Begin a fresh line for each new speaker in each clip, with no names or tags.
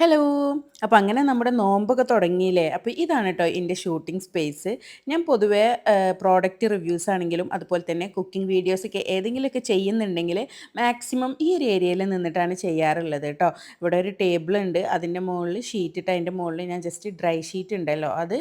Hello അപ്പോൾ അങ്ങനെ നമ്മുടെ നോമ്പൊക്കെ തുടങ്ങിയില്ലേ? അപ്പോൾ ഇതാണ് കേട്ടോ എന്റെ ഷൂട്ടിംഗ് സ്പേസ് ഞാൻ പൊതുവേ പ്രോഡക്റ്റ് റിവ്യൂസ് ആണെങ്കിലും അതുപോലെ തന്നെ കുക്കിംഗ് വീഡിയോസൊക്കെ ഏതെങ്കിലുമൊക്കെ ചെയ്യുന്നുണ്ടെങ്കിൽ മാക്സിമം ഈ ഒരു ഏരിയയിൽ നിന്നിട്ടാണ് ചെയ്യാറുള്ളത് കേട്ടോ ഇവിടെ ഒരു ടേബിൾ ഉണ്ട്. അതിന്റെ മുകളിൽ ഷീറ്റ് ഇട്ട് അതിന്റെ മുകളിൽ ഞാൻ ജസ്റ്റ് ഡ്രൈ ഷീറ്റ് ഉണ്ടല്ലോ. അത്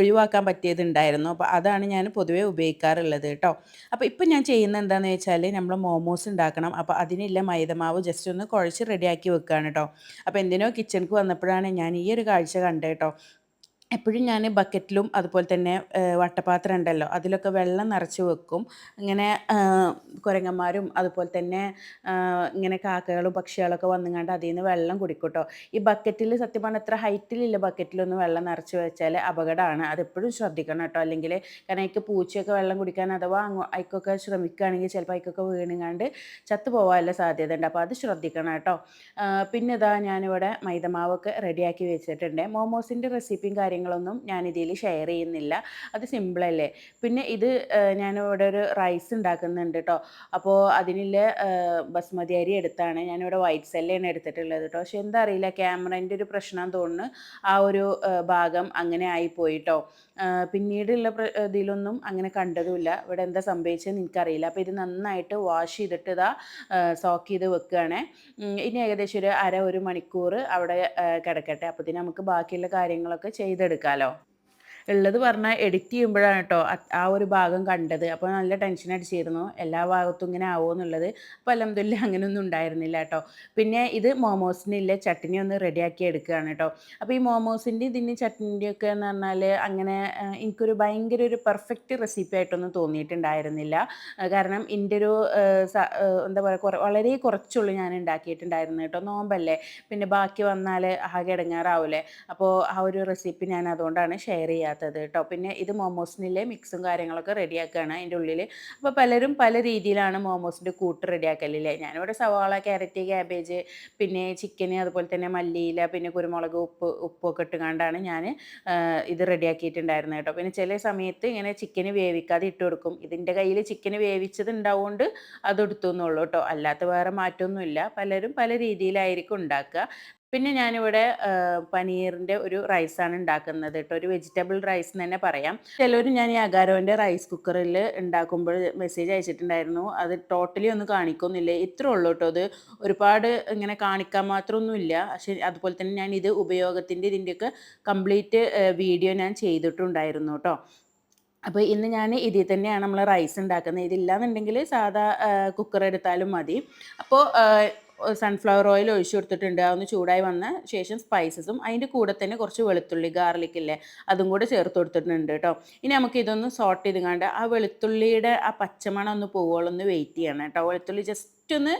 ഒഴിവാക്കാൻ പറ്റിയതുണ്ടായിരുന്നു. അപ്പോൾ അതാണ് ഞാൻ പൊതുവേ ഉപയോഗിക്കാറുള്ളത് കേട്ടോ അപ്പോൾ ഇപ്പം ഞാൻ ചെയ്യുന്നത് എന്താണെന്ന് വെച്ചാൽ നമ്മൾ മോമോസ് ഉണ്ടാക്കണം. അപ്പോൾ അതിനില്ല മൈദമാവ് ജസ്റ്റ് ഒന്ന് കുഴച്ച് റെഡിയാക്കി വെക്കുകയാണ് കേട്ടോ അപ്പോൾ എന്തിനോ കിച്ചണിക്ക് വന്നപ്പോഴാണ് ഞാൻ ഈ ഒരു കാഴ്ച കണ്ടേട്ടോ എപ്പോഴും ഞാൻ ബക്കറ്റിലും അതുപോലെ തന്നെ വട്ടപാത്രം ഉണ്ടല്ലോ അതിലൊക്കെ വെള്ളം നിറച്ച് വെക്കും. ഇങ്ങനെ കുരങ്ങന്മാരും അതുപോലെ തന്നെ ഇങ്ങനെ കാക്കകളും പക്ഷികളൊക്കെ വന്നുകൊണ്ട് അതിൽ നിന്ന് വെള്ളം കുടിക്കൂട്ടോ. ഈ ബക്കറ്റിൽ സത്യം പറഞ്ഞാൽ എത്ര ഹൈറ്റിലില്ല ബക്കറ്റിലൊന്നും വെള്ളം നിറച്ച് വെച്ചാൽ അപകടമാണ്. അതെപ്പോഴും ശ്രദ്ധിക്കണം കേട്ടോ. അല്ലെങ്കിൽ കാരണം അതിക്ക് പൂച്ചയൊക്കെ വെള്ളം കുടിക്കാൻ അഥവാ അങ്ങോ അതിക്കൊക്കെ ശ്രമിക്കുകയാണെങ്കിൽ ചിലപ്പോൾ അതിക്കൊക്കെ വീണുങ്ങാണ്ട് ചത്തു പോകാനുള്ള സാധ്യത ഉണ്ട് അപ്പോൾ അത് ശ്രദ്ധിക്കണം കേട്ടോ. പിന്നെ ഇതാ ഞാനിവിടെ മൈദമാവൊക്കെ റെഡിയാക്കി വെച്ചിട്ടുണ്ട്. മോമോസിന്റെ റെസിപ്പിയും കാര്യങ്ങളൊന്നും ഞാനിതിൽ ഷെയർ ചെയ്യുന്നില്ല. അത് സിമ്പിളല്ലേ പിന്നെ ഇത് ഞാൻ ഞാനിവിടെ ഒരു റൈസ് ഉണ്ടാക്കുന്നുണ്ട് കേട്ടോ അപ്പോൾ അതിനുള്ള ബസ്മതി അരി എടുത്താണ്. ഞാനിവിടെ വൈറ്റ് സെല്ലാണ് എടുത്തിട്ടുള്ളത് കേട്ടോ പക്ഷെ എന്താ അറിയില്ല ക്യാമറേന്റെ ഒരു പ്രശ്നം തോന്നുന്നു. ആ ഒരു ഭാഗം അങ്ങനെ ആയിപ്പോയി കേട്ടോ പിന്നീടുള്ള ഇതിലൊന്നും അങ്ങനെ കണ്ടതുമില്ല. ഇവിടെ എന്താ സംഭവിച്ചതെന്ന് എനിക്കറിയില്ല. അപ്പോൾ ഇത് നന്നായിട്ട് വാഷ് ചെയ്തിട്ട് ഇതാ സോക്ക് ചെയ്ത് വെക്കുകയാണ്. ഇനി ഏകദേശം ഒരു അര ഒരു മണിക്കൂർ അവിടെ കിടക്കട്ടെ. അപ്പോഴത്തേന് നമുക്ക് ബാക്കിയുള്ള കാര്യങ്ങളൊക്കെ ചെയ്തെടുക്കാമല്ലോ ഉള്ളത് പറഞ്ഞാൽ എഡിറ്റ് ചെയ്യുമ്പോഴാണ് കേട്ടോ ആ ഒരു ഭാഗം കണ്ടത്. അപ്പോൾ നല്ല ടെൻഷൻ അടിച്ചിരുന്നു. എല്ലാ ഭാഗത്തും ഇങ്ങനെ ആവുമോ എന്നുള്ളത്. അപ്പോൾ അലഹമില്ല അങ്ങനെയൊന്നും ഉണ്ടായിരുന്നില്ല കേട്ടോ പിന്നെ ഇത് മോമോസിനില്ല ചട്ടിനി ഒന്ന് റെഡിയാക്കി എടുക്കുകയാണ് കേട്ടോ അപ്പോൾ ഈ മോമോസിന്റെ ഇതിന് ഒക്കെ എന്ന് പറഞ്ഞാൽ അങ്ങനെ എനിക്കൊരു ഭയങ്കര ഒരു പെർഫെക്റ്റ് റെസിപ്പി ആയിട്ടൊന്നും തോന്നിയിട്ടുണ്ടായിരുന്നില്ല. കാരണം എന്റെ ഒരു എന്താ പറയുക കുറ വളരെ കുറച്ചുള്ളൂ ഞാൻ ഉണ്ടാക്കിയിട്ടുണ്ടായിരുന്നു കേട്ടോ നോമ്പല്ലേ. പിന്നെ ബാക്കി വന്നാൽ ആകെ ഇടങ്ങാറാവൂലേ അപ്പോൾ ആ ഒരു റെസിപ്പി ഞാൻ അതുകൊണ്ടാണ് ഷെയർ ചെയ്യാത്തത് കേട്ടോ പിന്നെ ഇത് മോമോസിനിലെ മിക്സും കാര്യങ്ങളൊക്കെ റെഡിയാക്കുകയാണ് അതിന്റെ ഉള്ളിൽ അപ്പോൾ പലരും പല രീതിയിലാണ് മോമോസിന്റെ കൂട്ട് റെഡിയാക്കലില്ലേ ഞാനിവിടെ സവാള ക്യാരറ്റ് ക്യാബേജ് പിന്നെ ചിക്കന് അതുപോലെ തന്നെ മല്ലിയില പിന്നെ കുരുമുളക് ഉപ്പ് ഉപ്പൊക്കെ ഇട്ടുകൊണ്ടാണ് ഞാൻ ഇത് റെഡിയാക്കിയിട്ടുണ്ടായിരുന്നത് കേട്ടോ പിന്നെ ചില സമയത്ത് ഇങ്ങനെ ചിക്കന് വേവിക്കാതെ ഇട്ട് കൊടുക്കും. ഇതിന്റെ കയ്യിൽ ചിക്കന് വേവിച്ചത് ഉണ്ടാവുകൊണ്ട് അത് എടുത്തു എന്നുള്ളൂ കേട്ടോ അല്ലാത്ത വേറെ മാറ്റമൊന്നുമില്ല പലരും പല രീതിയിലായിരിക്കും ഉണ്ടാക്കുക. പിന്നെ ഞാനിവിടെ പനീറിന്റെ ഒരു റൈസാണ് ഉണ്ടാക്കുന്നത് കേട്ടോ. ഒരു വെജിറ്റബിൾ റൈസ് എന്ന് തന്നെ പറയാം. ചിലർ ഞാൻ ഈ അഗാരോന്റെ റൈസ് കുക്കറിൽ ഉണ്ടാക്കുമ്പോൾ മെസ്സേജ് അയച്ചിട്ടുണ്ടായിരുന്നു. അത് ടോട്ടലി ഒന്നും കാണിക്കൊന്നുമില്ല ഇത്ര ഉള്ളൂ കേട്ടോ. അത് ഒരുപാട് ഇങ്ങനെ കാണിക്കാൻ മാത്രമൊന്നുമില്ല. പക്ഷേ അതുപോലെ തന്നെ ഞാൻ ഇത് ഉപയോഗത്തിന്റെ ഇതിന്റെയൊക്കെ കംപ്ലീറ്റ് വീഡിയോ ഞാൻ ചെയ്തിട്ടുണ്ടായിരുന്നു കേട്ടോ. അപ്പോൾ ഇന്ന് ഞാൻ ഇതിൽ തന്നെയാണ് നമ്മൾ റൈസ് ഉണ്ടാക്കുന്നത്. ഇതില്ലാന്നുണ്ടെങ്കിൽ സാധാ കുക്കർ എടുത്താലും മതി. അപ്പോൾ സൺഫ്ലവർ ഓയിൽ ഒഴിച്ചു കൊടുത്തിട്ടുണ്ട്. അതൊന്ന് ചൂടായി വന്ന ശേഷം സ്പൈസസും അതിന്റെ കൂടെ തന്നെ കുറച്ച് വെളുത്തുള്ളി ഗാർലിക് ഇല്ലേ അതും കൂടെ ചേർത്ത് കൊടുത്തിട്ടുണ്ട് കേട്ടോ. ഇനി നമുക്ക് ഇതൊന്ന് സോർട്ട് ചെയ്ത് കണ്ട് ആ വെളുത്തുള്ളിയുടെ ആ പച്ചമണം ഒന്ന് പോവുകയുള്ളൂ. ഒന്ന് വെയിറ്റ് ചെയ്യണം കേട്ടോ. വെളുത്തുള്ളി ജസ്റ്റ് ഒന്ന്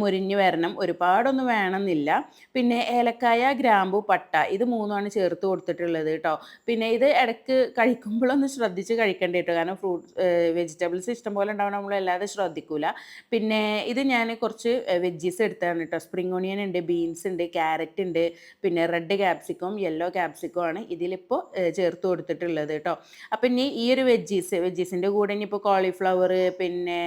മുരിഞ്ഞു വരണം. ഒരുപാടൊന്നും വേണമെന്നില്ല. പിന്നെ ഏലക്കായ ഗ്രാമ്പു പട്ട ഇത് മൂന്നുമാണ് ചേർത്ത് കൊടുത്തിട്ടുള്ളത് കേട്ടോ പിന്നെ ഇത് ഇടയ്ക്ക് കഴിക്കുമ്പോഴൊന്ന് ശ്രദ്ധിച്ച് കഴിക്കേണ്ടി കേട്ടോ കാരണം ഫ്രൂട്ട്സ് വെജിറ്റബിൾസ് ഇഷ്ടം പോലെ ഉണ്ടാവണം നമ്മൾ അല്ലാതെ ശ്രദ്ധിക്കൂല. പിന്നെ ഇത് ഞാൻ കുറച്ച് വെജീസ് എടുത്താണ് കേട്ടോ സ്പ്രിംഗ് ഓണിയൻ ഉണ്ട് ബീൻസ് ഉണ്ട് ക്യാരറ്റ് ഉണ്ട്. പിന്നെ റെഡ് ക്യാപ്സിക്കവും യെല്ലോ ക്യാപ്സിക്കവും ആണ് ഇതിലിപ്പോൾ ചേർത്ത് കൊടുത്തിട്ടുള്ളത് കേട്ടോ അപ്പം ഇനി ഈ ഒരു വെജീസ് വെജീസിന്റെ കൂടെ ഇനിയിപ്പോൾ കോളിഫ്ലവർ പിന്നെ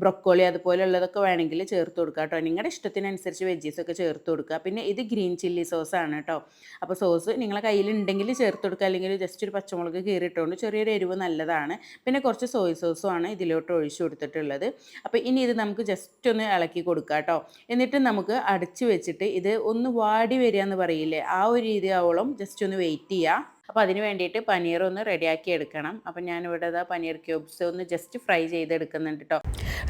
ബ്രൊക്കോളി അതുപോലെയുള്ളതൊക്കെ വേണമെങ്കിൽ ചേർത്ത് കൊടുക്കുക കേട്ടോ നിങ്ങളുടെ ഇഷ്ടത്തിനനുസരിച്ച് വെജീസൊക്കെ ചേർത്ത് കൊടുക്കുക പിന്നെ ഇത് ഗ്രീൻ ചില്ലി സോസ് ആണ് കേട്ടോ അപ്പോൾ സോസ് നിങ്ങളെ കയ്യിലുണ്ടെങ്കിൽ ചേർത്ത് കൊടുക്കുക അല്ലെങ്കിൽ ജസ്റ്റ് ഒരു പച്ചമുളക് കീറിയിട്ടുകൊണ്ട് ചെറിയൊരു എരിവ് നല്ലതാണ്. പിന്നെ കുറച്ച് സോയ സോസും ആണ് ഇതിലോട്ട് ഒഴിച്ചു കൊടുത്തിട്ടുള്ളത്. അപ്പോൾ ഇനി ഇത് നമുക്ക് ജസ്റ്റ് ഒന്ന് ഇളക്കി കൊടുക്കുക കേട്ടോ എന്നിട്ട് നമുക്ക് അടച്ചു വെച്ചിട്ട് ഇത് ഒന്ന് വാടി വരിക എന്ന് പറയില്ലേ? ആ ഒരു രീതി ആവോളം ജസ്റ്റ് ഒന്ന് വെയിറ്റ് ചെയ്യുക അപ്പോൾ അതിന് വേണ്ടിയിട്ട് പനീർ ഒന്ന് റെഡിയാക്കി എടുക്കണം. അപ്പോൾ ഞാനിവിടെ ഇതാ പനീർ ക്യൂബ്സ് ഒന്ന് ജസ്റ്റ് ഫ്രൈ ചെയ്തെടുക്കുന്നുണ്ട് കേട്ടോ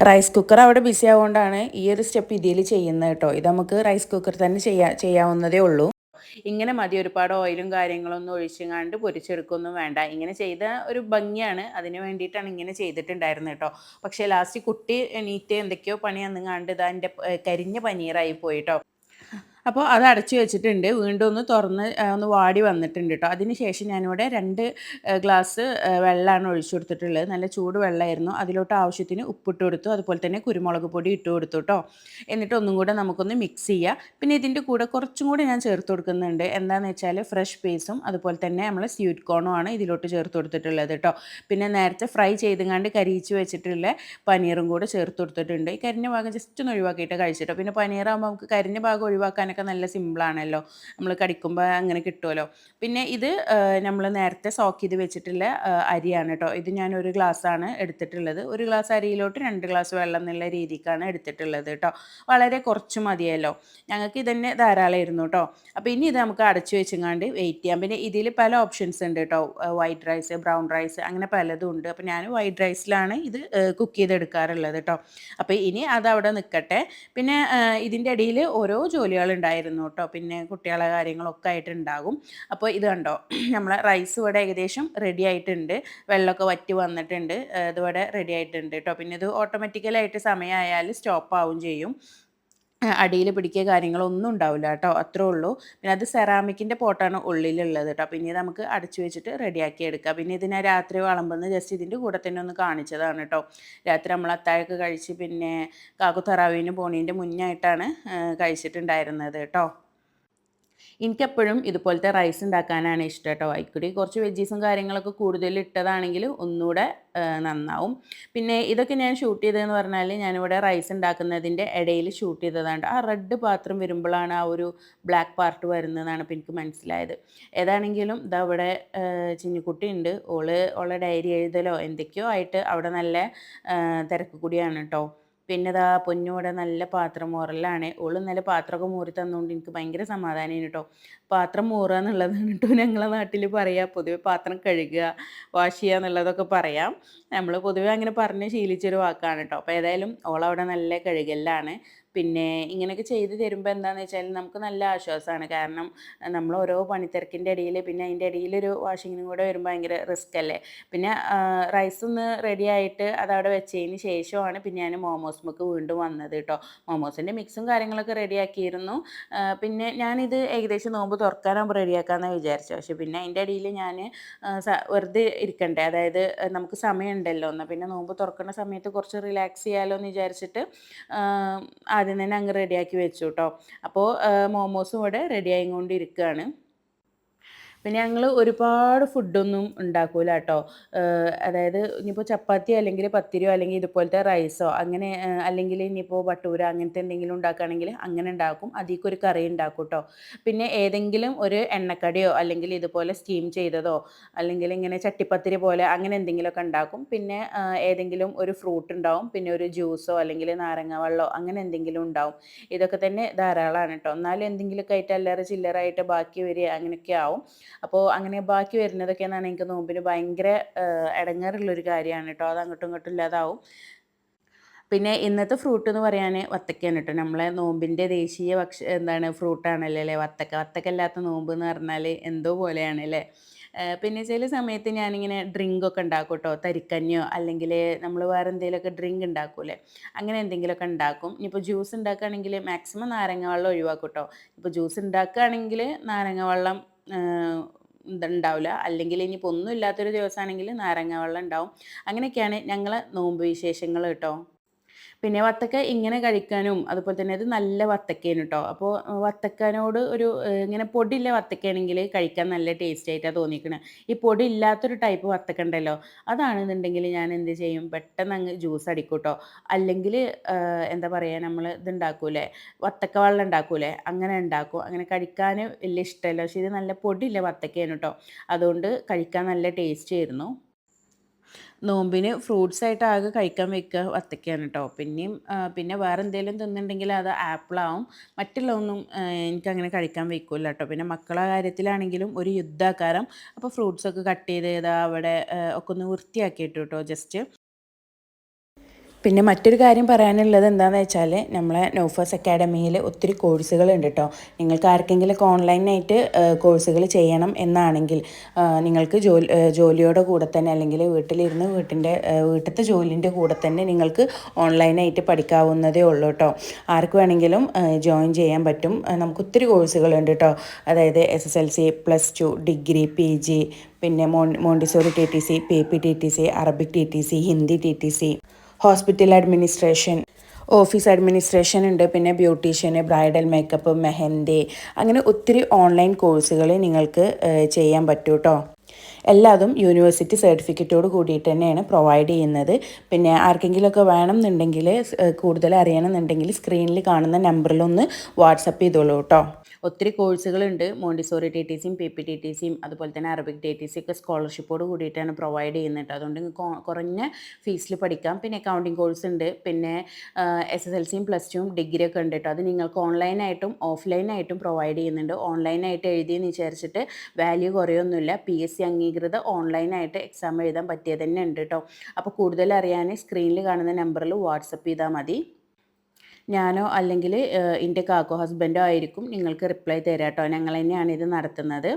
റൈസ് കുക്കർ അവിടെ ബിസി ആവുകൊണ്ടാണ് ഈ ഒരു സ്റ്റെപ്പ് ഇതിൽ ചെയ്യുന്നത് കേട്ടോ ഇത് നമുക്ക് റൈസ് കുക്കർ തന്നെ ചെയ്യാ ചെയ്യാവുന്നതേ ഉള്ളൂ. ഇങ്ങനെ മതി ഒരുപാട് ഓയിലും കാര്യങ്ങളൊന്നും ഒഴിച്ചങ്ങാണ്ട് പൊരിച്ചെടുക്കൊന്നും വേണ്ട. ഇങ്ങനെ ചെയ്ത ഒരു ഭംഗിയാണ്. അതിന് വേണ്ടിയിട്ടാണ് ഇങ്ങനെ ചെയ്തിട്ടുണ്ടായിരുന്നത് കേട്ടോ പക്ഷേ ലാസ്റ്റ് കുട്ടി എണീറ്റ് എന്തൊക്കെയോ പണി അന്നുങ്ങാണ്ട് ഇതാ എന്റെ കരിഞ്ഞ പനീറായി പോയി കേട്ടോ അപ്പോൾ അത് അടച്ചു വെച്ചിട്ടുണ്ട്. വീണ്ടും ഒന്ന് തുറന്ന് ഒന്ന് വാടി വന്നിട്ടുണ്ട് കേട്ടോ അതിനുശേഷം ഞാനിവിടെ രണ്ട് ഗ്ലാസ് വെള്ളമാണ് ഒഴിച്ചു കൊടുത്തിട്ടുള്ളത്. നല്ല ചൂട് വെള്ളമായിരുന്നു അതിലോട്ട് ആവശ്യത്തിന് ഉപ്പിട്ട് കൊടുത്തു. അതുപോലെ തന്നെ കുരുമുളക് പൊടി ഇട്ട് കൊടുത്തു കേട്ടോ എന്നിട്ട് ഒന്നും കൂടെ നമുക്കൊന്ന് മിക്സ് ചെയ്യുക പിന്നെ ഇതിന്റെ കൂടെ കുറച്ചും കൂടെ ഞാൻ ചേർത്ത് കൊടുക്കുന്നുണ്ട്. എന്താണെന്ന് വെച്ചാൽ ഫ്രഷ് പേസും അതുപോലെ തന്നെ നമ്മൾ സ്വീറ്റ് കോണും ആണ് ഇതിലോട്ട് ചേർത്ത് കൊടുത്തിട്ടുള്ളത് കേട്ടോ പിന്നെ നേരത്തെ ഫ്രൈ ചെയ്തുങ്ങാണ്ട് കരിയിച്ച് വെച്ചിട്ടുള്ള പനീറും കൂടെ ചേർത്ത് കൊടുത്തിട്ടുണ്ട്. ഈ കരിഞ്ഞ ഭാഗം ജസ്റ്റ് ഒന്ന് ഒഴിവാക്കിയിട്ട് കഴിച്ചിട്ടോ പിന്നെ പനീറാകുമ്പോൾ നമുക്ക് കരിഞ്ഞ ഭാഗം ഒഴിവാക്കാൻ എടുക്കാനൊക്കെ നല്ല സിമ്പിളാണല്ലോ നമ്മൾ കടിക്കുമ്പോൾ അങ്ങനെ കിട്ടുമല്ലോ പിന്നെ ഇത് നമ്മൾ നേരത്തെ സോക്ക് ചെയ്ത് വെച്ചിട്ടുള്ള അരിയാണ് കേട്ടോ ഇത് ഞാൻ ഒരു ഗ്ലാസ്സാണ് എടുത്തിട്ടുള്ളത്. ഒരു ഗ്ലാസ് അരിയിലോട്ട് രണ്ട് ഗ്ലാസ് വെള്ളം എന്നുള്ള രീതിക്കാണ് എടുത്തിട്ടുള്ളത് കേട്ടോ വളരെ കുറച്ച് മതിയല്ലോ. ഞങ്ങൾക്ക് ഇതന്നെ ധാരാളമായിരുന്നു കേട്ടോ അപ്പോൾ ഇനി ഇത് നമുക്ക് അടച്ചു വെച്ചങ്ങാണ്ട് വെയിറ്റ് ചെയ്യാം. പിന്നെ ഇതിൽ പല ഓപ്ഷൻസ് ഉണ്ട് കേട്ടോ വൈറ്റ് റൈസ് ബ്രൗൺ റൈസ് അങ്ങനെ പലതും ഉണ്ട്. അപ്പോൾ ഞാൻ വൈറ്റ് റൈസിലാണ് ഇത് കുക്ക് ചെയ്തെടുക്കാറുള്ളത് കേട്ടോ അപ്പോൾ ഇനി അത് അവിടെ നിൽക്കട്ടെ പിന്നെ ഇതിന്റെ ഇടയിൽ ഓരോ ജോലികളുണ്ടായിരുന്നു കേട്ടോ. പിന്നെ കുട്ടികളെ കാര്യങ്ങളൊക്കെ ആയിട്ടുണ്ടാകും അപ്പോൾ ഇത് കണ്ടോ? നമ്മളെ റൈസ് ഇവിടെ ഏകദേശം റെഡി ആയിട്ടുണ്ട്. വെള്ളമൊക്കെ വറ്റി വന്നിട്ടുണ്ട്. ഇതിവിടെ റെഡി ആയിട്ടുണ്ട് കേട്ടോ. പിന്നെ ഇത് ഓട്ടോമാറ്റിക്കലായിട്ട് സമയമായാൽ സ്റ്റോപ്പ് ആവും ചെയ്യും. അടിയിൽ പിടിക്കുക കാര്യങ്ങളൊന്നും ഉണ്ടാവില്ല കേട്ടോ. അത്രേ ഉള്ളൂ. പിന്നെ അത് സെറാമിക്കിന്റെ പോട്ടാണ് ഉള്ളിലുള്ളത് കേട്ടോ. പിന്നെ നമുക്ക് അടച്ചു വെച്ചിട്ട് റെഡിയാക്കി എടുക്കാം. പിന്നെ ഇതിനെ രാത്രി വിളമ്പുന്ന ജസ്റ്റ് ഇതിന്റെ കൂടെ തന്നെ ഒന്ന് കാണിച്ചതാണ് കേട്ടോ. രാത്രി നമ്മൾ അത്താഴൊക്കെ കഴിച്ച് പിന്നെ കാക്കു തറാവിന് പോണീന്റെ മുന്നായിട്ടാണ് കഴിച്ചിട്ടുണ്ടായിരുന്നത് കേട്ടോ. എനിക്കെപ്പോഴും ഇതുപോലത്തെ റൈസ് ഉണ്ടാക്കാനാണ് ഇഷ്ടം കേട്ടോ. ആയിക്കൂടി കുറച്ച് വെജീസും കാര്യങ്ങളൊക്കെ കൂടുതൽ ഇട്ടതാണെങ്കിൽ ഒന്നുകൂടെ നന്നാവും. പിന്നെ ഇതൊക്കെ ഞാൻ ഷൂട്ട് ചെയ്തതെന്ന് പറഞ്ഞാൽ ഞാനിവിടെ റൈസ് ഉണ്ടാക്കുന്നതിന്റെ ഇടയിൽ ഷൂട്ട് ചെയ്തതാണ് ആ റെഡ് പാത്രം വരുമ്പോഴാണ് ആ ഒരു ബ്ലാക്ക് പാർട്ട് വരുന്നതെന്നാണ് ഇപ്പോൾ എനിക്ക് മനസ്സിലായത്. ഏതാണെങ്കിലും ഇതാ ഇവിടെ ഉണ്ട്. ഓൾ ഓളെ ഡയറി എഴുതലോ എന്തൊക്കെയോ ആയിട്ട് അവിടെ നല്ല തിരക്ക് കൂടിയാണ് കേട്ടോ. പിന്നെ ഇതാ പൊന്നൂടെ നല്ല പാത്രം മോറലാണ് ഓൾ നല്ല പാത്രമൊക്കെ മൂറി തന്നുകൊണ്ട് എനിക്ക് ഭയങ്കര സമാധാനം കേട്ടോ പാത്രം മൂറുക എന്നുള്ളതാണ് കേട്ടോ ഞങ്ങളെ നാട്ടിൽ പറയുക പൊതുവെ പാത്രം കഴുകുക വാഷ് ചെയ്യുക എന്നുള്ളതൊക്കെ പറയാം. നമ്മൾ പൊതുവെ അങ്ങനെ പറഞ്ഞ് ശീലിച്ചൊരു വാക്കാണ് കേട്ടോ അപ്പോൾ ഏതായാലും ഓളവിടെ നല്ല കഴുകലാണ് പിന്നെ ഇങ്ങനെയൊക്കെ ചെയ്ത് തരുമ്പോൾ എന്താണെന്ന് വെച്ചാൽ നമുക്ക് നല്ല ആശ്വാസമാണ് കാരണം നമ്മൾ ഓരോ പണിത്തിരക്കിന്റെ ഇടയിൽ പിന്നെ അതിന്റെ ഒരു വാഷിങ്ങിനും കൂടെ വരുമ്പോൾ ഭയങ്കര റിസ്ക് അല്ലേ? പിന്നെ റൈസ് ഒന്ന് റെഡി ആയിട്ട് അതവിടെ വെച്ചതിന് ശേഷമാണ് പിന്നെ ഞാൻ മോമോസ് മുക്ക് വീണ്ടും വന്നത് കേട്ടോ മോമോസിന്റെ മിക്സും കാര്യങ്ങളൊക്കെ റെഡിയാക്കിയിരുന്നു പിന്നെ ഞാനിത് ഏകദേശം നോമ്പ് തുറക്കാനാകുമ്പോൾ റെഡിയാക്കാമെന്നാണ് വിചാരിച്ചത് പക്ഷേ പിന്നെ അതിന്റെ ഇടയിൽ ഞാൻ വെറുതെ ഇരിക്കണ്ടേ? അതായത് നമുക്ക് സമയമുണ്ടല്ലോ. എന്നാൽ പിന്നെ നോമ്പ് തുറക്കുന്ന സമയത്ത് കുറച്ച് റിലാക്സ് ചെയ്യാമല്ലോ എന്ന് വിചാരിച്ചിട്ട് ആദ്യം തന്നെ അങ്ങ് റെഡിയാക്കി വെച്ചു കേട്ടോ അപ്പോൾ മോമോസും ഇവിടെ റെഡിയായി കൊണ്ടിരിക്കുകയാണ് പിന്നെ ഞങ്ങൾ ഒരുപാട് ഫുഡൊന്നും ഉണ്ടാക്കൂല കേട്ടോ അതായത് ഇനിയിപ്പോൾ ചപ്പാത്തി അല്ലെങ്കിൽ പത്തിരിയോ അല്ലെങ്കിൽ ഇതുപോലത്തെ റൈസോ അങ്ങനെ അല്ലെങ്കിൽ ഇനിയിപ്പോൾ ബട്ടൂര അങ്ങനത്തെ എന്തെങ്കിലും ഉണ്ടാക്കുകയാണെങ്കിൽ അങ്ങനെ ഉണ്ടാക്കും. അതിലേക്ക് ഒരു കറി ഉണ്ടാക്കും കേട്ടോ പിന്നെ ഏതെങ്കിലും ഒരു എണ്ണക്കടിയോ അല്ലെങ്കിൽ ഇതുപോലെ സ്റ്റീം ചെയ്തതോ അല്ലെങ്കിൽ ഇങ്ങനെ ചട്ടിപ്പത്തിരി പോലെ അങ്ങനെ എന്തെങ്കിലുമൊക്കെ ഉണ്ടാക്കും. പിന്നെ ഏതെങ്കിലും ഒരു ഫ്രൂട്ട് ഉണ്ടാവും. പിന്നെ ഒരു ജ്യൂസോ അല്ലെങ്കിൽ നാരങ്ങ വെള്ളമോ അങ്ങനെ എന്തെങ്കിലും ഉണ്ടാവും. ഇതൊക്കെ തന്നെ ധാരാളമാണ് കേട്ടോ എന്നാലും എന്തെങ്കിലുമൊക്കെ ആയിട്ട് അല്ലറ ചില്ലറായിട്ട് ബാക്കി വരിക അങ്ങനെയൊക്കെ ആവും. അപ്പോൾ അങ്ങനെ ബാക്കി വരുന്നതൊക്കെ എന്നാണ് എനിക്ക് നോമ്പിന് ഭയങ്കര ഇടങ്ങാറുള്ളൊരു കാര്യമാണ് കേട്ടോ. അത് അങ്ങോട്ടും ഇങ്ങോട്ടും ഇല്ലാതാവും. പിന്നെ ഇന്നത്തെ ഫ്രൂട്ട് എന്ന് പറയാൻ വത്തക്കയാണ് കേട്ടോ. നമ്മളെ നോമ്പിന്റെ ദേശീയ ഭക്ഷ എന്താണ് ഫ്രൂട്ടാണല്ലോ അല്ലേ? വത്തക്ക. വത്തക്കല്ലാത്ത നോമ്പ് എന്ന് പറഞ്ഞാൽ എന്തോ പോലെയാണ് അല്ലേ? പിന്നെ ചില സമയത്ത് ഞാനിങ്ങനെ ഡ്രിങ്ക് ഒക്കെ ഉണ്ടാക്കും കേട്ടോ. തരിക്കഞ്ഞോ അല്ലെങ്കിൽ നമ്മൾ വേറെ എന്തെങ്കിലുമൊക്കെ ഡ്രിങ്ക് ഉണ്ടാക്കൂലേ അങ്ങനെ എന്തെങ്കിലുമൊക്കെ ഉണ്ടാക്കും. ഇനിയിപ്പോൾ ജ്യൂസ് ഉണ്ടാക്കുകയാണെങ്കിൽ മാക്സിമം നാരങ്ങ വെള്ളം ഒഴിവാക്കും കേട്ടോ. ഇപ്പോൾ ജ്യൂസ് ഉണ്ടാക്കുകയാണെങ്കിൽ നാരങ്ങ വെള്ളം ഏഹ് ഇത് ഉണ്ടാവില്ല അല്ലെങ്കിൽ ഇനിയിപ്പോൾ ഒന്നും ഇല്ലാത്തൊരു ദിവസമാണെങ്കിൽ നാരങ്ങ വെള്ളം ഉണ്ടാവും. അങ്ങനെയൊക്കെയാണ് ഞങ്ങളെ നോമ്പ് വിശേഷങ്ങൾ കേട്ടോ. പിന്നെ വത്തക്ക ഇങ്ങനെ കഴിക്കാനും അതുപോലെ തന്നെ അത് നല്ല വത്തക്കയാണ് കേട്ടോ അപ്പോൾ വത്തക്കനോട് ഒരു ഇങ്ങനെ പൊടിയില്ല വത്തക്കയാണെങ്കിൽ കഴിക്കാൻ നല്ല ടേസ്റ്റ് ആയിട്ടാണ് തോന്നിയിരിക്കുന്നത് ഈ പൊടി ഇല്ലാത്തൊരു ടൈപ്പ് വത്തക്ക ഉണ്ടല്ലോ അതാണെന്നുണ്ടെങ്കിൽ ഞാൻ എന്ത് ചെയ്യും? പെട്ടെന്ന് അങ്ങ് ജ്യൂസ് അടിക്കൂട്ടോ കേട്ടോ അല്ലെങ്കിൽ എന്താ പറയുക നമ്മൾ ഇതുണ്ടാക്കൂലേ വത്തക്ക വെള്ളം ഉണ്ടാക്കൂലേ അങ്ങനെ ഉണ്ടാക്കും അങ്ങനെ കഴിക്കാൻ വലിയ ഇഷ്ടമല്ല. പക്ഷേ ഇത് നല്ല പൊടിയില്ല വത്തക്കയാണ് കേട്ടോ അതുകൊണ്ട് കഴിക്കാൻ നല്ല ടേസ്റ്റ് ആയിരുന്നു. നോമ്പിന് ഫ്രൂട്ട്സ് ആയിട്ട് ആകെ കഴിക്കാൻ വെക്കുക വത്തക്കയാണ് കേട്ടോ പിന്നെയും പിന്നെ വേറെ എന്തെങ്കിലും തിന്നുണ്ടെങ്കിൽ അത് ആപ്പിളാവും മറ്റുള്ളതൊന്നും ഒന്നും എനിക്കങ്ങനെ കഴിക്കാൻ വെക്കില്ല കേട്ടോ പിന്നെ മക്കളെ കാര്യത്തിലാണെങ്കിലും ഒരു യുദ്ധാകാരം അപ്പോൾ ഫ്രൂട്ട്സൊക്കെ കട്ട് ചെയ്ത് ചെയ്താൽ അവിടെ ഒക്കെ ഒന്ന് വൃത്തിയാക്കിയിട്ട് കേട്ടോ ജസ്റ്റ് പിന്നെ മറ്റൊരു കാര്യം പറയാനുള്ളത് എന്താണെന്ന് വെച്ചാൽ നമ്മളെ നോഫേഴ്സ് അക്കാഡമിയിൽ ഒത്തിരി കോഴ്സുകളുണ്ട് കേട്ടോ നിങ്ങൾക്ക് ആർക്കെങ്കിലും ഓൺലൈനായിട്ട് കോഴ്സുകൾ ചെയ്യണം എന്നാണെങ്കിൽ നിങ്ങൾക്ക് ജോലി ജോലിയുടെ കൂടെ തന്നെ അല്ലെങ്കിൽ വീട്ടിലിരുന്ന് വീട്ടിന്റെ വീട്ടിലത്തെ ജോലിന്റെ കൂടെ തന്നെ നിങ്ങൾക്ക് ഓൺലൈനായിട്ട് പഠിക്കാവുന്നതേ ഉള്ളൂ കേട്ടോ ആർക്ക് വേണമെങ്കിലും ജോയിൻ ചെയ്യാൻ പറ്റും. നമുക്ക് ഒത്തിരി കോഴ്സുകളുണ്ട് കേട്ടോ അതായത് S S L C plus two degree P G പിന്നെ mon Montessori T T C P P T T C Arabic T T C Hindi T T C. Hospital administration office administration ഉണ്ട്. പിന്നെ beautician bridal makeup mehndi അങ്ങനെ ഒത്തിരി online കോഴ്സുകൾ നിങ്ങൾക്ക് ചെയ്യാൻ പറ്റൂട്ടോ? എല്ലാതും university സർട്ടിഫിക്കറ്റോട് കൂടിയിട്ട് തന്നെയാണ് പ്രൊവൈഡ് ചെയ്യുന്നത്. പിന്നെ ആർക്കെങ്കിലുമൊക്കെ വേണം എന്നുണ്ടെങ്കിൽ കൂടുതൽ അറിയണമെന്നുണ്ടെങ്കിൽ സ്ക്രീനിൽ കാണുന്ന നമ്പറിലൊന്ന് വാട്സപ്പ് ചെയ്തോളൂ കേട്ടോ ഒത്തിരി കോഴ്സുകളുണ്ട് മോണ്ടിസോറി ടി ടി സിയും പി പി ടി ടി സിയും അതുപോലെ തന്നെ അറബിക് ടി ടി സി ഒക്കെ സ്കോളർഷിപ്പോട് കൂടിയിട്ടാണ് പ്രൊവൈഡ് ചെയ്യുന്നത്. അതുകൊണ്ട് കുറഞ്ഞ ഫീസിൽ പഠിക്കാം. പിന്നെ അക്കൗണ്ടിങ് കോഴ്സ് ഉണ്ട്. പിന്നെ എസ് എസ് എൽ സിയും പ്ലസ് ടുവും ഡിഗ്രി ഒക്കെ ഉണ്ട് കേട്ടോ അത് നിങ്ങൾക്ക് ഓൺലൈനായിട്ടും ഓഫ്ലൈനായിട്ടും പ്രൊവൈഡ് ചെയ്യുന്നുണ്ട്. ഓൺലൈനായിട്ട് എഴുതിയെന്ന് വിചാരിച്ചിട്ട് വാല്യൂ കുറയൊന്നുമില്ല. പി എസ് സി അംഗീകൃത ഓൺലൈനായിട്ട് എക്സാം എഴുതാൻ പറ്റിയത് തന്നെ ഉണ്ട് കേട്ടോ അപ്പോൾ കൂടുതൽ അറിയാൻ സ്ക്രീനിൽ കാണുന്ന നമ്പറിൽ വാട്സപ്പ് ചെയ്താൽ മതി. ഞാനോ അല്ലെങ്കിൽ എന്റെ കാക്കോ ഹസ്ബൻഡോ ആയിരിക്കും നിങ്ങൾക്ക് റിപ്ലൈ തരാം കേട്ടോ ഞങ്ങൾ തന്നെയാണ് ഇത് നടത്തുന്നത്.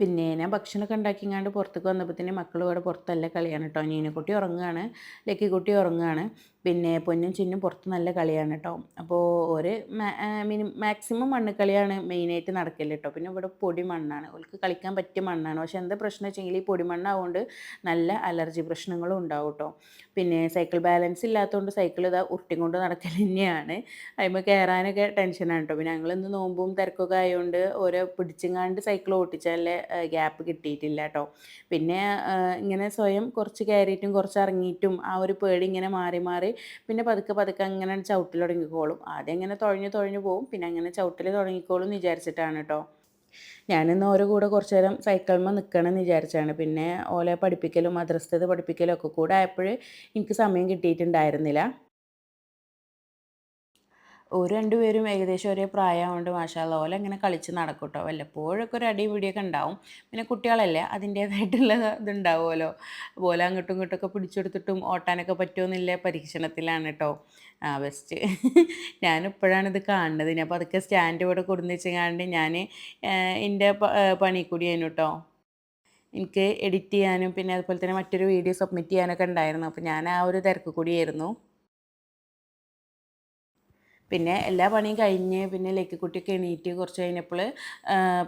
പിന്നെ ഞാൻ ഭക്ഷണമൊക്കെ ഉണ്ടാക്കിങ്ങാണ്ട് പുറത്തേക്ക് വന്നപ്പോൾ മക്കളും ഇവിടെ പുറത്തല്ല കളിയാണ് കേട്ടോ. നീനക്കുട്ടി ഉറങ്ങുകയാണ് ലക്കിക്കുട്ടി ഉറങ്ങുകയാണ് പിന്നെ പൊന്നും ചിന്നും പുറത്ത് നല്ല കളിയാണ് കേട്ടോ. അപ്പോൾ ഒരു മിനി മാക്സിമം മണ്ണ് കളിയാണ് മെയിനായിട്ട് നടക്കൽ കേട്ടോ. പിന്നെ ഇവിടെ പൊടി മണ്ണാണ്. അവൾക്ക് കളിക്കാൻ പറ്റിയ മണ്ണാണ്. പക്ഷേ എന്താ പ്രശ്നം വെച്ചെങ്കിൽ ഈ പൊടി മണ്ണാവുകൊണ്ട് നല്ല അലർജി പ്രശ്നങ്ങളും ഉണ്ടാവും കേട്ടോ. പിന്നെ സൈക്കിൾ ബാലൻസ് ഇല്ലാത്തതുകൊണ്ട് സൈക്കിൾ ഇതാ ഉരുട്ടിക്കൊണ്ട് നടക്കൽ തന്നെയാണ്. അതിമ്പോൾ കയറാനൊക്കെ ടെൻഷനാണ് കേട്ടോ. പിന്നെ ഞങ്ങളിന്ന് നോമ്പും തിരക്കൊക്കെ ആയതുകൊണ്ട് ഓരോ പിടിച്ചിങ്ങാണ്ട് സൈക്കിൾ ഓട്ടിച്ചാലേ ഗ്യാപ്പ് കിട്ടിയിട്ടില്ല കേട്ടോ പിന്നെ ഇങ്ങനെ സ്വയം കുറച്ച് കയറിയിട്ടും കുറച്ച് ഇറങ്ങിയിട്ടും ആ ഒരു പേടി ഇങ്ങനെ മാറി മാറി പിന്നെ പതുക്കെ പതുക്കെ അങ്ങനെ ചവിട്ടിൽ തുടങ്ങിക്കോളും. ആദ്യം ഇങ്ങനെ തുഴഞ്ഞ് തുഴഞ്ഞു പോകും പിന്നെ അങ്ങനെ ചവിട്ടിൽ തുടങ്ങിക്കോളും വിചാരിച്ചിട്ടാണ് കേട്ടോ ഞാനിന്ന് ഓരോ കൂടെ കുറച്ച് നേരം സൈക്കിളിന്മേൽ നിൽക്കണം എന്ന് വിചാരിച്ചാണ്. പിന്നെ ഓലെ പഠിപ്പിക്കലും മദ്രസ്ഥത് പഠിപ്പിക്കലും ഒക്കെ കൂടെ ആയപ്പോൾ എനിക്ക് സമയം കിട്ടിയിട്ടുണ്ടായിരുന്നില്ല. ഒരു രണ്ടുപേരും ഏകദേശം ഒരേ പ്രായമായതുകൊണ്ട് മാഷാല്ല ഓല ഇങ്ങനെ കളിച്ച് നടക്കും വല്ലപ്പോഴൊക്കെ ഒരു അടി പിടിയൊക്കെ ഉണ്ടാവും പിന്നെ കുട്ടികളല്ലേ അതിന്റേതായിട്ടുള്ള ഇതുണ്ടാവുമല്ലോ. പോലെ അങ്ങോട്ടും ഇങ്ങോട്ടൊക്കെ പിടിച്ചെടുത്തിട്ടും ഓട്ടാനൊക്കെ പറ്റുമെന്നില്ല പരീക്ഷണത്തിലാണ് കേട്ടോ ആ ബെസ്റ്റ് ഞാനിപ്പോഴാണ് ഇത് കാണുന്നത്. ഞാൻ അതൊക്കെ സ്റ്റാൻഡ് ഇവിടെ കൊടുന്ന് വെച്ചങ്ങാണ്ട് ഞാൻ എന്റെ പണി കൂടി കൂടിയായിരുന്നു കേട്ടോ എനിക്ക് എഡിറ്റ് ചെയ്യാനും പിന്നെ അതുപോലെ തന്നെ മറ്റൊരു വീഡിയോ സബ്മിറ്റ് ചെയ്യാനൊക്കെ ഉണ്ടായിരുന്നു അപ്പോൾ ഞാൻ ആ ഒരു തിരക്ക് കൂടിയായിരുന്നു പിന്നെ എല്ലാ പണിയും കഴിഞ്ഞ് പിന്നെ ലക്കിക്കുട്ടിയൊക്കെ എണീറ്റ് കുറച്ച് കഴിഞ്ഞപ്പോൾ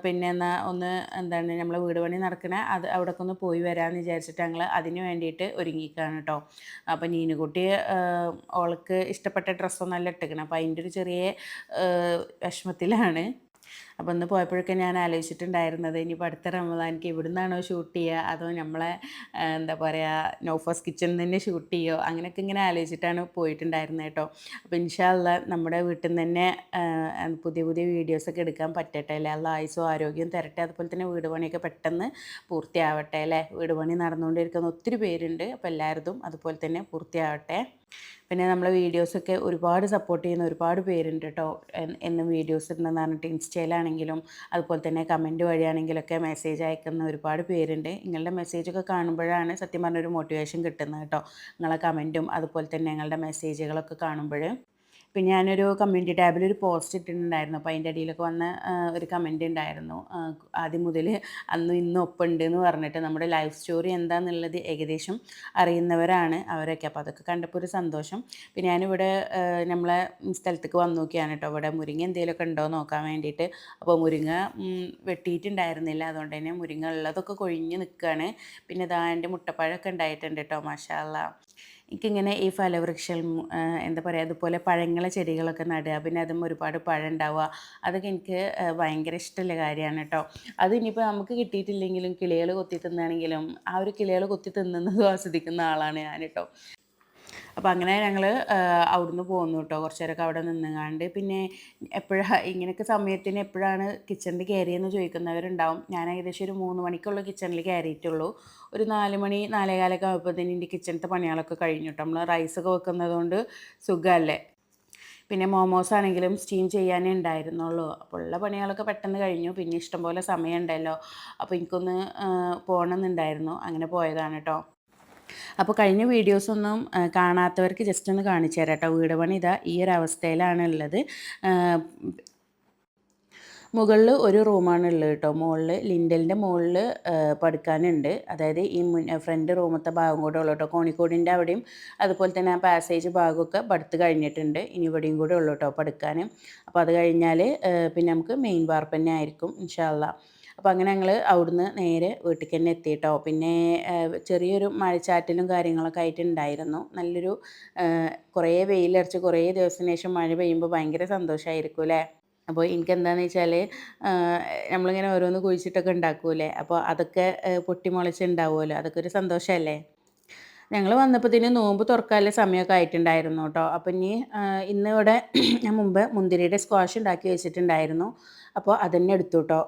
പിന്നെ എന്നാൽ ഒന്ന് എന്താണ് നമ്മൾ വീട് പണി നടക്കണ അത് അവിടെയൊക്കെ ഒന്ന് പോയി വരാമെന്ന് വിചാരിച്ചിട്ട് ഞങ്ങൾ അതിന് വേണ്ടിയിട്ട് ഒരുങ്ങിക്കാണ് കേട്ടോ. അപ്പോൾ നീനുകുട്ടി ഓൾക്ക് ഇഷ്ടപ്പെട്ട ഡ്രസ്സൊന്നല്ല ഇട്ടിക്കണം. അപ്പോൾ അതിന്റെ ഒരു ചെറിയ വിഷമത്തിലാണ്. അപ്പോൾ ഇന്ന് പോയപ്പോഴൊക്കെ ഞാൻ ആലോചിച്ചിട്ടുണ്ടായിരുന്നത് ഇനിയിപ്പോൾ അടുത്ത റമദാനിക്ക് എവിടുന്നാണോ ഷൂട്ട് ചെയ്യുക അതോ നമ്മളെ എന്താ പറയുക നോഫോസ് കിച്ചണിൽ തന്നെ ഷൂട്ട് ചെയ്യുമോ അങ്ങനെയൊക്കെ ഇങ്ങനെ ആലോചിച്ചിട്ടാണ് പോയിട്ടുണ്ടായിരുന്നത് കേട്ടോ. അപ്പോൾ ഇൻഷാല്ല നമ്മുടെ വീട്ടിൽ നിന്ന് തന്നെ പുതിയ പുതിയ വീഡിയോസൊക്കെ എടുക്കാൻ പറ്റട്ടെ അല്ലേ? അല്ല ആയുസോ ആരോഗ്യം തരട്ടെ. അതുപോലെ തന്നെ വീട് പണിയൊക്കെ പെട്ടെന്ന് പൂർത്തിയാവട്ടെ അല്ലേ? വീട് പണി നടന്നുകൊണ്ടിരിക്കുന്ന ഒത്തിരി പേരുണ്ട്. അപ്പോൾ എല്ലാവരും അതുപോലെ തന്നെ പൂർത്തിയാവട്ടെ. പിന്നെ നമ്മളെ വീഡിയോസൊക്കെ ഒരുപാട് സപ്പോർട്ട് ചെയ്യുന്ന ഒരുപാട് പേരുണ്ട് കേട്ടോ. എന്നും വീഡിയോസ് ഇടുന്നതെന്ന് പറഞ്ഞിട്ട് ഇൻസ്റ്റയിലാണെങ്കിലും അതുപോലെ തന്നെ കമന്റ് വഴിയാണെങ്കിലൊക്കെ മെസ്സേജ് അയക്കുന്ന ഒരുപാട് പേരുണ്ട്. നിങ്ങളുടെ മെസ്സേജൊക്കെ കാണുമ്പോഴാണ് സത്യം പറഞ്ഞൊരു മോട്ടിവേഷൻ കിട്ടുന്നത് കേട്ടോ. നിങ്ങളെ കമന്റും അതുപോലെ തന്നെ ഞങ്ങളുടെ മെസ്സേജുകളൊക്കെ കാണുമ്പോൾ. പിന്നെ ഞാനൊരു കമ്മ്യൂണിറ്റി ടാബിൽ ഒരു പോസ്റ്റ് ഇട്ടിട്ടുണ്ടായിരുന്നു. അപ്പോൾ അതിന്റെ അടിയിലൊക്കെ വന്ന ഒരു കമന്റ് ഉണ്ടായിരുന്നു. ആദ്യം മുതൽ അന്ന് ഇന്നും ഒപ്പുണ്ട് എന്ന് പറഞ്ഞിട്ട് നമ്മുടെ ലൈഫ് സ്റ്റോറി എന്താണെന്നുള്ളത് ഏകദേശം അറിയുന്നവരാണ് അവരൊക്കെ. അപ്പോൾ അതൊക്കെ കണ്ടപ്പോൾ ഒരു സന്തോഷം. പിന്നെ ഞാനിവിടെ നമ്മളെ സ്ഥലത്തേക്ക് വന്നു നോക്കിയാണ് കേട്ടോ. ഇവിടെ മുരിങ്ങ എന്തെങ്കിലുമൊക്കെ ഉണ്ടോ നോക്കാൻ വേണ്ടിയിട്ട്. അപ്പോൾ മുരിങ്ങ വെട്ടിയിട്ടുണ്ടായിരുന്നില്ല. അതുകൊണ്ട് തന്നെ മുരിങ്ങ ഉള്ളതൊക്കെ കൊഴിഞ്ഞ് നിൽക്കുകയാണ്. പിന്നെ ഇതാ എന്റെ മുട്ടപ്പഴമൊക്കെ ഉണ്ടായിട്ടുണ്ട് കേട്ടോ. മാഷാല്ല എനിക്കിങ്ങനെ ഈ ഫലവൃക്ഷം എന്താ പറയുക അതുപോലെ പഴങ്ങളെ ചെടികളൊക്കെ നടുക പിന്നെ അതും ഒരുപാട് പഴം ഉണ്ടാവുക അതൊക്കെ എനിക്ക് ഭയങ്കര ഇഷ്ടമുള്ള കാര്യമാണ് കേട്ടോ. അത് ഇനിയിപ്പോൾ നമുക്ക് കിട്ടിയിട്ടില്ലെങ്കിലും കിളികൾ കൊത്തി തിന്നാണെങ്കിലും ആ ഒരു കിളികൾ കൊത്തി തിന്നുന്നത് ആസ്വദിക്കുന്ന ആളാണ് ഞാൻ കേട്ടോ. അപ്പോൾ അങ്ങനെ ഞങ്ങൾ അവിടുന്ന് പോന്നു കേട്ടോ കുറച്ച് നേരമൊക്കെ അവിടെ നിന്നുകാണ്ട് പിന്നെ എപ്പോഴാണ് ഇങ്ങനെയൊക്കെ സമയത്തിന് എപ്പോഴാണ് കിച്ചണിൽ കയറിയെന്ന് ചോദിക്കുന്നവരുണ്ടാവും. ഞാൻ ഏകദേശം ഒരു മൂന്ന് മണിക്കുള്ള കിച്ചണിൽ കയറിയിട്ടുള്ളൂ. ഒരു നാല് മണി നാലേകാലൊക്കെ ആകുമ്പോഴത്തേന് എന്റെ കിച്ചണത്തെ പണികളൊക്കെ കഴിഞ്ഞു കേട്ടോ നമ്മൾ റൈസൊക്കെ വെക്കുന്നത് കൊണ്ട് സുഖമല്ലേ? പിന്നെ മോമോസ് ആണെങ്കിലും സ്റ്റീം ചെയ്യാനേ ഉണ്ടായിരുന്നുള്ളൂ. അപ്പോൾ ഉള്ള പണികളൊക്കെ പെട്ടെന്ന് കഴിഞ്ഞു. പിന്നെ ഇഷ്ടംപോലെ സമയം ഉണ്ടല്ലോ. അപ്പോൾ എനിക്കൊന്ന് പോകണമെന്നുണ്ടായിരുന്നു. അങ്ങനെ പോയതാണ് കേട്ടോ അപ്പോൾ കഴിഞ്ഞ വീഡിയോസൊന്നും കാണാത്തവർക്ക് ജസ്റ്റ് ഒന്ന് കാണിച്ചു തരാം കേട്ടോ വീട് പണി ഇതാ ഈ ഒരു അവസ്ഥയിലാണ് ഉള്ളത് മുകളിൽ ഒരു റൂമാണ് ഉള്ളത് കേട്ടോ മുകളിൽ ലിൻഡലിന്റെ മുകളിൽ പടുക്കാനുണ്ട്. അതായത് ഈ മുൻ ഫ്രണ്ട് റൂമത്തെ ഭാഗം കൂടെ ഉള്ളു കേട്ടോ കോണിക്കോടിന്റെ അവിടെയും അതുപോലെ തന്നെ ആ പാസേജ് ഭാഗമൊക്കെ പടുത്ത് കഴിഞ്ഞിട്ടുണ്ട്. ഇനി ഇവിടെയും കൂടെ ഉള്ളു കേട്ടോ പടുക്കാൻ അപ്പോൾ അത് കഴിഞ്ഞാൽ പിന്നെ നമുക്ക് മെയിൻ വാർപ്പ് തന്നെ ആയിരിക്കും ഇൻഷാല്ല അപ്പോൾ അങ്ങനെ ഞങ്ങൾ അവിടുന്ന് നേരെ വീട്ടിലേക്ക് തന്നെ എത്തിയിട്ടോ പിന്നെ ചെറിയൊരു മഴച്ചാറ്റലും കാര്യങ്ങളൊക്കെ ആയിട്ടുണ്ടായിരുന്നു നല്ലൊരു കുറേ വെയിലടിച്ച് കുറേ ദിവസത്തിന് ശേഷം മഴ പെയ്യുമ്പോൾ ഭയങ്കര സന്തോഷമായിരിക്കും അല്ലേ? അപ്പോൾ എനിക്കെന്താണെന്ന് വെച്ചാൽ നമ്മളിങ്ങനെ ഓരോന്ന് കുഴിച്ചിട്ടൊക്കെ ഉണ്ടാക്കൂലേ അപ്പോൾ അതൊക്കെ പൊട്ടിമുളച്ചുണ്ടാവുമല്ലോ? അതൊക്കെ ഒരു സന്തോഷമല്ലേ ഞങ്ങൾ വന്നപ്പോഴത്തേന് നോമ്പ് തുറക്കാനുള്ള സമയമൊക്കെ ആയിട്ടുണ്ടായിരുന്നു കേട്ടോ. അപ്പം ഇനി ഇന്ന് ഇവിടെ ഞാൻ മുമ്പ് മുന്തിരിയുടെ സ്ക്വാഷ് ഉണ്ടാക്കി വെച്ചിട്ടുണ്ടായിരുന്നു. അപ്പോൾ അതന്നെ എടുത്തു കേട്ടോ.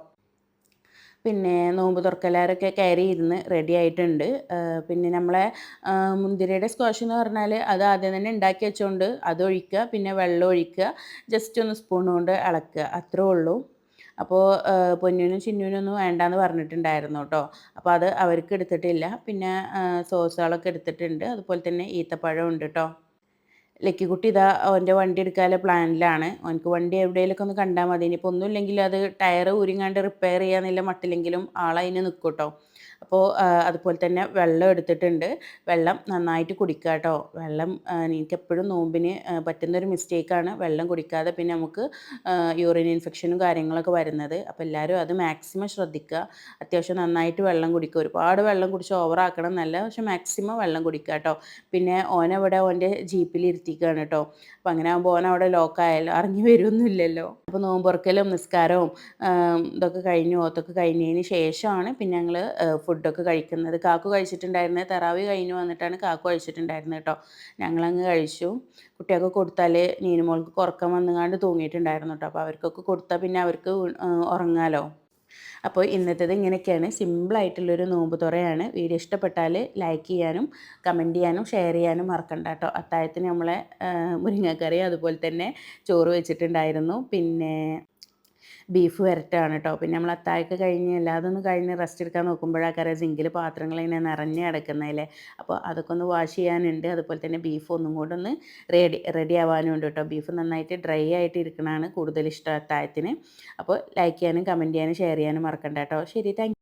പിന്നെ നോമ്പ് തുറക്കലാരൊക്കെ കയറി ഇരുന്ന് റെഡി ആയിട്ടുണ്ട്. പിന്നെ നമ്മളെ മുന്തിരിയുടെ സ്ക്വാഷ് എന്ന് പറഞ്ഞാൽ അത് ആദ്യം തന്നെ ഉണ്ടാക്കി വെച്ചുകൊണ്ട് അതൊഴിക്കുക പിന്നെ വെള്ളം ഒഴിക്കുക ജസ്റ്റ് ഒന്ന് സ്പൂൺ കൊണ്ട് ഇളക്കുക അത്രേ ഉള്ളൂ. അപ്പോൾ പൊന്നിനും ചിന്നുവിനും ഒന്നും വേണ്ടാന്ന് പറഞ്ഞിട്ടുണ്ടായിരുന്നു കേട്ടോ. അപ്പോൾ അത് അവർക്ക് എടുത്തിട്ടില്ല. പിന്നെ സോസുകളൊക്കെ എടുത്തിട്ടുണ്ട്. അതുപോലെ തന്നെ ഈത്തപ്പഴം ഉണ്ട് കേട്ടോ. ലക്കിക്കുട്ടി ഇതാ അവന്റെ വണ്ടി എടുക്കാനുള്ള പ്ലാനിലാണ്. അവനക്ക് വണ്ടി എവിടെയെങ്കിലുമൊക്കെ ഒന്ന് കണ്ടാൽ മതി. ഇനിയിപ്പോൾ ഒന്നുമില്ലെങ്കിൽ അത് ടയർ ഊരിങ്ങാണ്ട് റിപ്പയർ ചെയ്യാന്നില്ല മട്ടിലെങ്കിലും ആളതിന് നിൽക്കും കേട്ടോ. അപ്പോൾ അതുപോലെ തന്നെ വെള്ളം എടുത്തിട്ടുണ്ട്. വെള്ളം നന്നായിട്ട് കുടിക്കുക കേട്ടോ വെള്ളം എനിക്ക് എപ്പോഴും നോമ്പിന് പറ്റുന്നൊരു മിസ്റ്റേക്കാണ് വെള്ളം കുടിക്കാതെ പിന്നെ നമുക്ക് യൂറിൻ ഇൻഫെക്ഷനും കാര്യങ്ങളൊക്കെ വരുന്നത്. അപ്പോൾ എല്ലാവരും അത് മാക്സിമം ശ്രദ്ധിക്കുക. അത്യാവശ്യം നന്നായിട്ട് വെള്ളം കുടിക്കുക. ഒരുപാട് വെള്ളം കുടിച്ച് ഓവറാക്കണം എന്നല്ല പക്ഷെ മാക്സിമം വെള്ളം കുടിക്കുക കേട്ടോ. പിന്നെ ഓനവിടെ ഓന്റെ ജീപ്പിൽ ഇരുത്തിക്കുകയാണ് കേട്ടോ. അപ്പോൾ അങ്ങനെ ആകുമ്പോൾ ഓൻ അവിടെ ലോക്കായാലോ? ഇറങ്ങി വരുമൊന്നുമില്ലല്ലോ അപ്പോൾ നോമ്പുറക്കലും നിസ്കാരവും ഇതൊക്കെ കഴിഞ്ഞു ഓത്തൊക്കെ കഴിഞ്ഞതിന് ശേഷമാണ് പിന്നെ ഞങ്ങൾ ഫുഡൊക്കെ കഴിക്കുന്നത്. കാക്കു കഴിച്ചിട്ടുണ്ടായിരുന്നത് തെറാവി കഴിഞ്ഞ് വന്നിട്ടാണ് കാക്കു കഴിച്ചിട്ടുണ്ടായിരുന്നത് കേട്ടോ ഞങ്ങളങ്ങ് കഴിച്ചു. കുട്ടികൾക്ക് കൊടുത്താൽ നീനുമോൾക്ക് കുറക്കം വന്നുകാണ്ട് തൂങ്ങിയിട്ടുണ്ടായിരുന്നു കേട്ടോ അപ്പോൾ അവർക്കൊക്കെ കൊടുത്താൽ പിന്നെ അവർക്ക് ഉറങ്ങാലോ. അപ്പോൾ ഇന്നത്തേത് ഇങ്ങനെയൊക്കെയാണ്. സിമ്പിളായിട്ടുള്ളൊരു നോമ്പ് തുറയാണ്. വീഡിയോ ഇഷ്ടപ്പെട്ടാൽ ലൈക്ക് ചെയ്യാനും കമന്റ് ചെയ്യാനും ഷെയർ ചെയ്യാനും മറക്കണ്ട കേട്ടോ അത്താഴത്തിന് നമ്മളെ മുരിങ്ങക്കറി അതുപോലെ തന്നെ ചോറ് വെച്ചിട്ടുണ്ടായിരുന്നു. പിന്നെ ബീഫ് വരട്ടാണ് കേട്ടോ പിന്നെ നമ്മൾ അത്താഴക്ക് കഴിഞ്ഞ് എല്ലാതൊന്ന് കഴിഞ്ഞ് റെസ്റ്റ് എടുക്കാൻ നോക്കുമ്പോഴാക്കാരം സിങ്കിൽ പാത്രങ്ങൾ ഇങ്ങനെ നിറഞ്ഞ് കിടക്കുന്നതല്ലേ അപ്പോൾ അതൊക്കെ ഒന്ന് വാഷ് ചെയ്യാനുണ്ട്. അതുപോലെ തന്നെ ബീഫ് ഒന്നും കൂടെ ഒന്ന് റെഡി റെഡി ആവാനും ഉണ്ട് കേട്ടോ ബീഫ് നന്നായിട്ട് ഡ്രൈ ആയിട്ട് ഇരിക്കണതാണ് കൂടുതൽ ഇഷ്ടം അത്താഴത്തിന് അപ്പോൾ ലൈക്ക് ചെയ്യാനും കമന്റ് ചെയ്യാനും ഷെയർ ചെയ്യാനും മറക്കണ്ട കേട്ടോ ശരി താങ്ക്